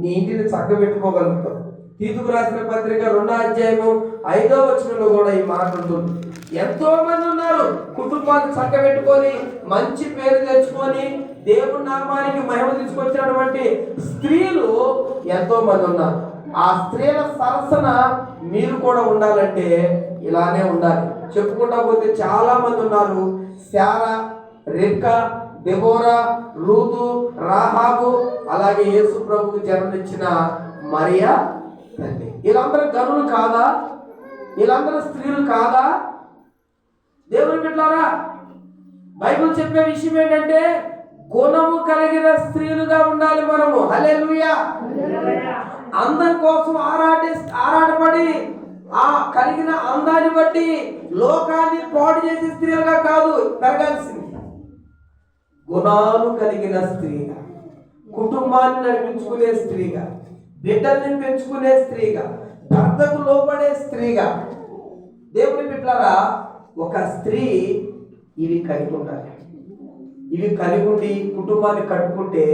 నీ ఇంటిని చక్కబెట్టుకోగలుగుతావు తీతుకు రాసిన పత్రిక రెండో అధ్యాయము ఐదో వచనంలో కూడా ఈ మాట ఉంటుంది. ఎంతో మంది ఉన్నారు కుటుంబాన్ని చక్కబెట్టుకొని మంచి పేరు తెచ్చుకొని దేవుడి నామానికి మహిమ తీసుకొచ్చినటువంటి స్త్రీలు ఎంతో మంది ఉన్నారు. ఆ స్త్రీల సరసన మీరు కూడా ఉండాలంటే ఇలానే ఉండాలి. చెప్పుకుంటా పోతే చాలా మంది ఉన్నారు. శారా రెక్క దెబోరా రూతు రాహాబు అలాగే యేసు ప్రభుకి జన్మనిచ్చిన మరియా తల్లి వీళ్ళందరూ గనులు కాదా? వీళ్ళందరూ స్త్రీలు కాదా? దేవుని బిడ్డారా బైబిల్ చెప్పే విషయం ఏంటంటే గుణము కలిగిన స్త్రీలుగా ఉండాలి మనము. హలే అందం కోసం ఆరాటి ఆరాటపడి ఆ కలిగిన అందాన్ని బట్టి లోకాన్ని పాడు చేసే స్త్రీలుగా కాదు పెరగాల్సింది. గుణాలు కలిగిన స్త్రీగా కుటుంబాన్ని నడిపించుకునే స్త్రీగా బిడ్డల్ని పెంచుకునే స్త్రీగా భర్తకు లోపడే స్త్రీగా. దేవుని బిడ్డలారా ఒక స్త్రీ ఇవి కలిగి ఉండాలి. ఇవి కలిగి ఉండి కుటుంబాన్ని కట్టుకుంటే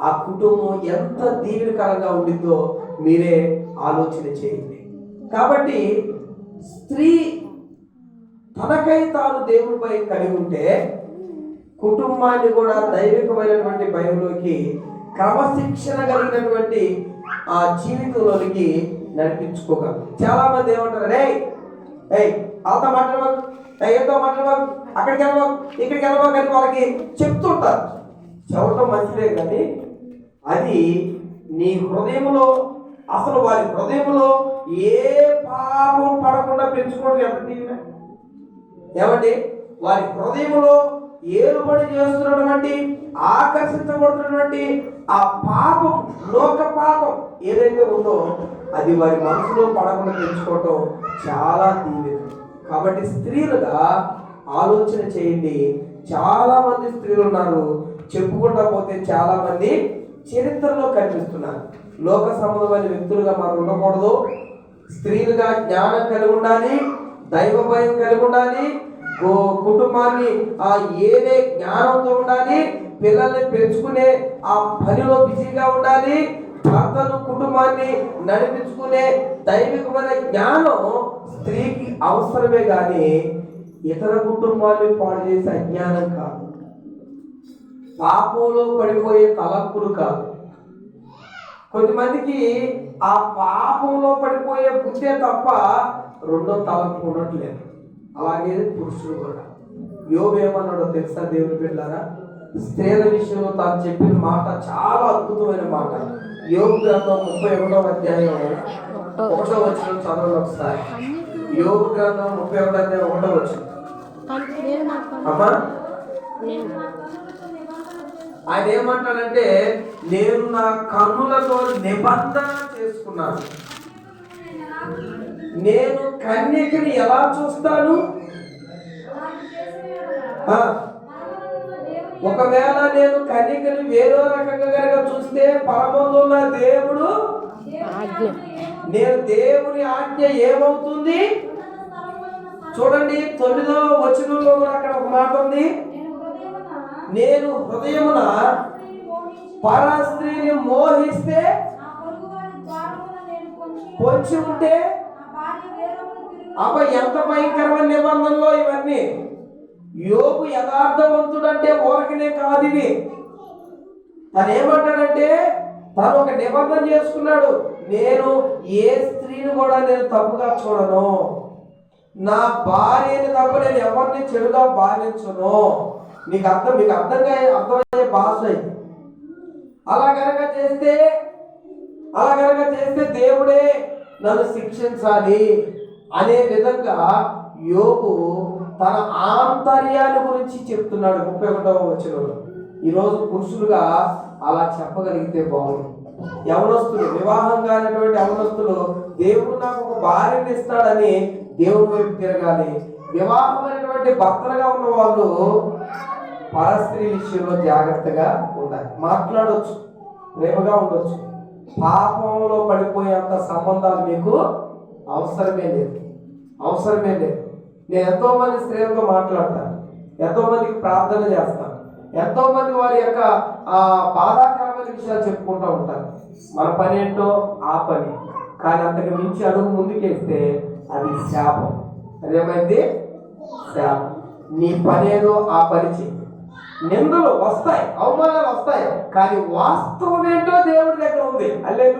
ఆ కుటుంబం ఎంత దీవెనకరంగా ఉండిందో మీరే ఆలోచన చేయండి. కాబట్టి స్త్రీ తనకై తాను దేవుడిపై కలిగి ఉంటే కుటుంబాన్ని కూడా దైవికమైనటువంటి భయంలోకి క్రమశిక్షణ కలిగినటువంటి ఆ జీవితంలోనికి నడిపించుకోగలరు చాలా మంది ఏమంటారు రే ఏయ్ వాళ్ళతో మాట్లాడబాకు ఎంతో మాట్లాడబాకు అక్కడికి వెళ్ళబాకు ఇక్కడికి వెళ్ళబాకు అని వాళ్ళకి చెప్తుంటారు. చెప్పడం మంచిదే కానీ అది నీ హృదయంలో అసలు వారి హృదయంలో ఏ పాపం పడకుండా పెంచుకోవడం ఎంత ఏమండి? వారి హృదయంలో ఏలుబడి చేస్తున్నటువంటి ఆకర్షించబడుతున్నటువంటి ఆ పాపం లోక పాపం ఏదైతే ఉందో అది వారి మనసులో పడకుండా పెంచుకోవటం చాలా తీవ్రం కాబట్టి స్త్రీలుగా ఆలోచన చేయండి. చాలా మంది స్త్రీలు ఉన్నారు. చెప్పుకుంటా పోతే చాలా మంది చరిత్రలో కనిపిస్తున్నారు. లోక సంబంధమైన వ్యక్తులుగా మనం ఉండకూడదు. స్త్రీలుగా జ్ఞానం కలిగి ఉండాలి. దైవ భయం కలిగి ఉండాలి. కుటుంబాన్ని ఆ ఏదే జ్ఞానంతో ఉండాలి పిల్లల్ని పెంచుకునే ఆ పనిలో బిజీగా ఉండాలి భర్తను కుటుంబాన్ని నడిపించుకునే దైవికమైన జ్ఞానం స్త్రీకి అవసరమే కానీ ఇతర కుటుంబాన్ని పాడు చేసే అజ్ఞానం కాదు. పాపంలో పడిపోయే తలంపులు కాదు. కొంతమందికి ఆ పాపంలో పడిపోయే బుద్ధే తప్ప రెండో తలంపు ఉండట్లేదు. అలాగే పురుషుడు కూడా. యోగు ఏమన్నాడో తెలుసా దేవుని బిడ్డారా? స్త్రీల విషయంలో తాను చెప్పిన మాట చాలా అద్భుతమైన మాట. యోగు గ్రంథం ముప్పై ఒకటో అధ్యాయం ఒకటో వచ్చిన చదవండి ఒకసారి. యోగు గ్రంథం ముప్పై ఒకటో అధ్యాయం ఒకటో వచ్చిన అమ్మా ఆయన ఏమంటాడంటే నేను నా కన్నులతో నిబంధన చేసుకున్నాను. నేను కన్యకని ఎలా చూస్తాను? ఒకవేళ నేను కన్యకని వేరే రకంగా కనుక చూస్తే పరమంలో ఉన్న దేవుడు నేను దేవుని ఆజ్ఞ ఏమవుతుంది? చూడండి తొమ్మిదవ వచనంలో కూడా అక్కడ ఒక మాట ఉంది. నేను హృదయమున పర స్త్రీని మోహిస్తే పొంచి ఉంటే అబ్బ ఎంత భయంకరమైన నిబంధనలో ఇవన్నీ? యోగు యథార్థవంతుడంటే ఊరకనే కాదు ఇవి తను ఏమంటాడంటే తను ఒక నిబంధన చేసుకున్నాడు నేను ఏ స్త్రీని కూడా నేను తప్పుగా చూడను. నా భార్యని తప్ప నేను ఎవరిని చెడుగా భావించను. నీకు అర్థం మీకు అర్థంగా అర్థమయ్యే భాష ఇది. అలా కనుక చేస్తే అలా కనుక చేస్తే దేవుడే నన్ను శిక్షించాలి. అనే విధంగా యోగు తన ఆంతర్యాన్ని గురించి చెప్తున్నాడు ముప్పై ఒకటవ వచనంలో. ఈరోజు పురుషులుగా అలా చెప్పగలిగితే బాగుంది యవనస్తులు వివాహం కానటువంటి యవనస్తులు దేవుడు నాకు ఒక భార్యని ఇస్తాడని దేవుడి వైపు తిరగాలి. వివాహమైనటువంటి భర్తలుగా ఉన్న వాళ్ళు పరస్త్రీ విషయంలో జాగ్రత్తగా ఉండాలి. మాట్లాడవచ్చు ప్రేమగా ఉండొచ్చు. పాపంలో పడిపోయేంత సంబంధాలు మీకు అవసరమే లేదు. అవసరమే లేదు. నేను ఎంతోమంది స్త్రీలతో మాట్లాడతాను. ఎంతోమందికి ప్రార్థన చేస్తాను. ఎంతోమంది వారి యొక్క ఆ బాధాకరమైన విషయాలు చెప్పుకుంటూ ఉంటారు. మన పని ఏంటో ఆ పని. కానీ అంతకు మించి అడుగు ముందుకేస్తే అది శాపం. అదేమైంది? శాపం. నీ పనేదో ఆ పని చెయ్యి. నిందలు వస్తాయి అవమానాలు వస్తాయి. కానీ వాస్తవం ఏంటో దేవుడి దగ్గర ఉంది. అల్లే